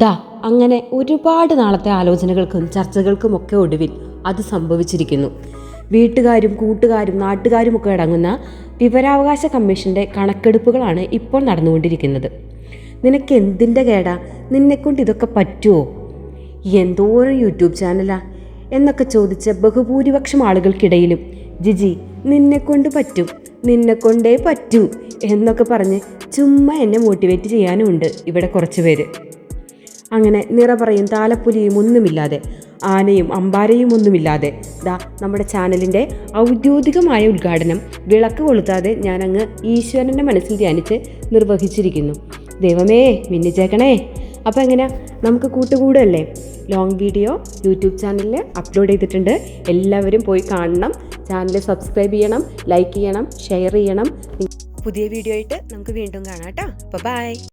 ദാ അങ്ങനെ ഒരുപാട് നാളത്തെ ആലോചനകൾക്കും ചർച്ചകൾക്കും ഒക്കെ ഒടുവിൽ അത് സംഭവിച്ചിരിക്കുന്നു. വീട്ടുകാരും കൂട്ടുകാരും നാട്ടുകാരും ഒക്കെ അടങ്ങുന്ന വിവരാവകാശ കമ്മീഷന്റെ കണക്കെടുപ്പുകളാണ് ഇപ്പോൾ നടന്നുകൊണ്ടിരിക്കുന്നത്. നിനക്ക് എന്തിന്റെ കേടാ? നിന്നെക്കൊണ്ട് ഇതൊക്കെ പറ്റുമോ എന്തോരം യൂട്യൂബ് ചാനലാ എന്നൊക്കെ ചോദിച്ച ബഹുഭൂരിപക്ഷം ആളുകൾക്കിടയിലും ജിജി നിന്നെക്കൊണ്ട് പറ്റും നിന്നെക്കൊണ്ടേ പറ്റൂ എന്നൊക്കെ പറഞ്ഞ് ചുമ്മാ എന്നെ മോട്ടിവേറ്റ് ചെയ്യാനുമുണ്ട് ഇവിടെ കുറച്ച് പേര് അങ്ങനെ നിറപറയും താലപ്പൊലിയും ഒന്നുമില്ലാതെ ആനയും അമ്പാരയും ഒന്നുമില്ലാതെ. ദാ നമ്മുടെ ചാനലിന്റെ ഔദ്യോഗികമായ ഉദ്ഘാടനം വിളക്ക് കൊളുത്താതെ ഞാനങ്ങ് ഈശ്വരന്റെ മനസ്സിൽ ധ്യാനിച്ച് നിർവഹിച്ചിരിക്കുന്നു. ദൈവമേ മിന്നിച്ചേക്കണേ. അപ്പോൾ എങ്ങനെയാ നമുക്ക് കൂട്ടുകൂടല്ലേ? ലോങ് വീഡിയോ യൂട്യൂബ് ചാനലിൽ അപ്ലോഡ് ചെയ്തിട്ടുണ്ട്. എല്ലാവരും പോയി കാണണം. ചാനൽ സബ്സ്ക്രൈബ് ചെയ്യണം ലൈക്ക് ചെയ്യണം ഷെയർ ചെയ്യണം. പുതിയ വീഡിയോ ആയിട്ട് നമുക്ക് വീണ്ടും കാണാം കേട്ടോ. അപ്പോൾ ബൈ.